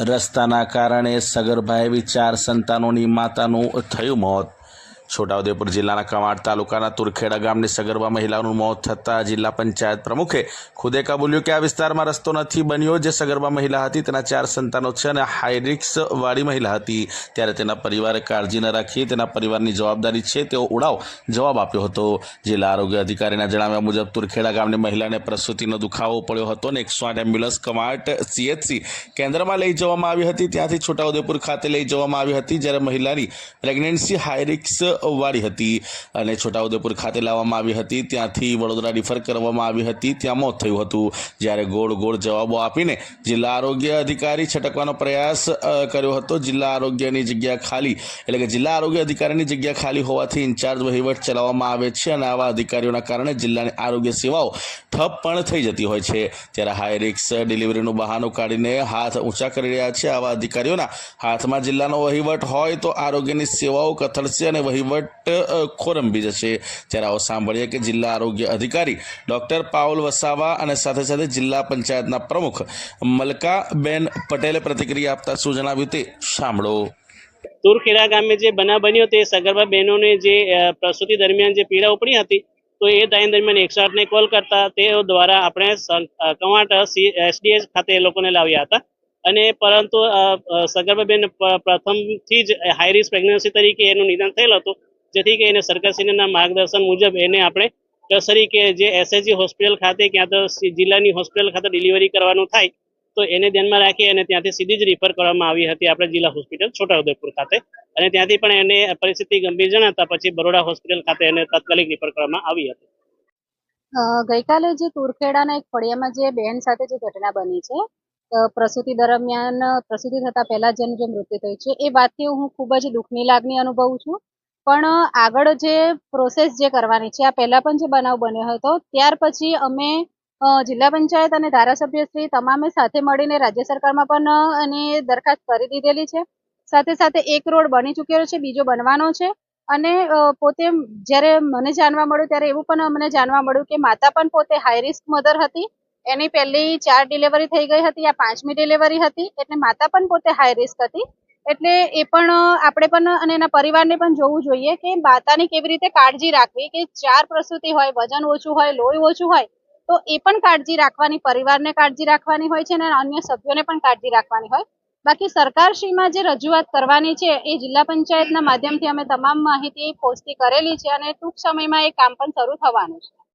રસ્તાના કારણે સગર્ભા એવી ચાર સંતાનોની માતાનું થયું મોત. છોટાઉદેપુર જિલ્લાના કવાંટ તાલુકાના તુરખેડા ગામની સગર્ભા મહિલાનું મોત થતાં જિલ્લા પંચાયત પ્રમુખે ખુદે કબૂલ્યું કે આ વિસ્તારમાં રસ્તો નથી બન્યો જે સગર્ભા મહિલા હતી, તેના ચાર સંતાનો છે અને હાઈરિક્સ વાળી મહિલા હતી. ત્યારે તેના પરિવારે કાળજી ન રાખી, તેના પરિવારની જવાબદારી છે તેવો ઉડાવ જવાબ આપ્યો હતો. જિલ્લા આરોગ્ય અધિકારીના જણાવ્યા મુજબ, તુરખેડા ગામની મહિલાને પ્રસૂતિનો દુખાવો પડ્યો હતો અને એકસો આઠ એમ્બ્યુલન્સ કમાટ સીએચસી કેન્દ્રમાં લઈ જવામાં આવી હતી. ત્યાંથી છોટાઉદેપુર ખાતે લઈ જવામાં આવી હતી, જ્યારે મહિલાની પ્રેગ્નન્સી હાઈરિક્સ વાળી હતી અને છોટાઉદેપુર ખાતે લાવવામાં આવી હતી. ત્યાંથી વડોદરા રિફર કરવામાં આવી હતી. ત્યાં મોત થયું હતું. જ્યારે ગોળ ગોળ જવાબો આપીને જિલ્લા આરોગ્ય અધિકારી છટકવાનો પ્રયાસ કર્યો હતો. જિલ્લા આરોગ્યની જગ્યા ખાલી, એટલે કે જિલ્લા આરોગ્ય અધિકારીની જગ્યા ખાલી હોવાથી ઇન્ચાર્જ વહીવટ ચલાવવામાં આવે છે અને આવા અધિકારીઓના કારણે જિલ્લાની આરોગ્ય સેવાઓ ઠપ પણ થઈ જતી હોય છે. ત્યારે હાઈ રિક્સ ડિલિવરીનું બહાનું કાઢીને હાથ ઊંચા કરી રહ્યા છે. આવા અધિકારીઓના હાથમાં જિલ્લાનો વહીવટ હોય તો આરોગ્યની સેવાઓ કથળશે અને વહીવટ અ, ખોરંભી જશે ત્યારે આવો સાંભળીએ કે જિલ્લા આરોગ્ય અધિકારી ડોક્ટર પાઉલ વસાવા અને સાથે સાથે જિલ્લા પંચાયતના પ્રમુખ મલકાબેન પટેલે પ્રતિક્રિયા આપતા શું જણાવ્યું તે સાંભળો. તુરખેડા ગામે જે બનાવ બન્યો તે સગર્ભા બહેનોને જે પ્રસૂતિ દરમિયાન જે પીડા ઉપડી હતી તો એ ટાઈમ દરમિયાન એકસો આઠને કોલ કરતા તેઓ દ્વારા આપણે કવાંટ એસડીએસ ખાતે એ લોકોને લાવ્યા હતા. અને પરંતુ સગર્ભાબેન પ્રથમથી જ હાઈ પ્રેગ્નન્સી તરીકે એનું નિદાન થયેલ હતું. જેથી કરીને સરકારશ્રીના માર્ગદર્શન મુજબ એને આપણે નર્સરી કે જે એસએચજી હોસ્પિટલ ખાતે ક્યાં તો જિલ્લાની હોસ્પિટલ ખાતે ડિલિવરી કરવાનું થાય, તો એને ધ્યાનમાં રાખી અને ત્યાંથી સીધી જ રિફર કરવામાં આવી હતી આપણે જિલ્લા હોસ્પિટલ છોટાઉદેપુર ખાતે. અને ત્યાંથી પણ એને પરિસ્થિતિ ગંભીર જણાતા પછી બરોડા હોસ્પિટલ ખાતે એને તાત્કાલિક રિફર કરવામાં આવી હતી. ગઈકાલે જે તુરખેડાના એક ફળિયામાં જે બહેન સાથે જે ઘટના બની છે પ્રસૂતિ દરમિયાન, પ્રસૂતિ થતા પહેલા જેનું જે મૃત્યુ થયું છે, એ વાતથી હું ખૂબ જ દુઃખની લાગણી અનુભવું છું. પણ આગળ જે પ્રોસેસ જે કરવાની છે, આ પહેલા પણ જે બનાવ બન્યો હતો, ત્યાર પછી અમે જિલ્લા પંચાયત અને ધારાસભ્યશ્રી તમામે સાથે મળીને રાજ્ય સરકારમાં પણ એની દરખાસ્ત કરી દીધેલી છે. સાથે સાથે એક રોડ બની ચૂક્યો છે, બીજો બનવાનો છે. અને પોતે જ્યારે મને જાણવા મળ્યું, ત્યારે એવું પણ અમને જાણવા મળ્યું કે માતા પણ પોતે હાઈ રિસ્ક મધર હતી. એની પહેલી ચાર ડિલિવરી થઈ ગઈ હતી, આ પાંચમી ડિલિવરી હતી, એટલે માતા પણ પોતે હાઈ રિસ્ક હતી. એટલે એ પણ, આપણે પણ અને એના પરિવારને પણ જોવું જોઈએ કે માતાની કેવી રીતે કાળજી રાખવી, કે ચાર પ્રસૂતિ હોય, વજન ઓછું હોય, લોહી ઓછું હોય, તો એ પણ કાળજી રાખવાની, પરિવારને કાળજી રાખવાની હોય છે અને અન્ય સભ્યોને પણ કાળજી રાખવાની હોય. બાકી સરકારશ્રીમાં જે રજૂઆત કરવાની છે, એ જિલ્લા પંચાયતના માધ્યમથી અમે તમામ માહિતી પહોંચતી કરેલી છે અને ટૂંક સમયમાં એ કામ પણ શરૂ થવાનું છે.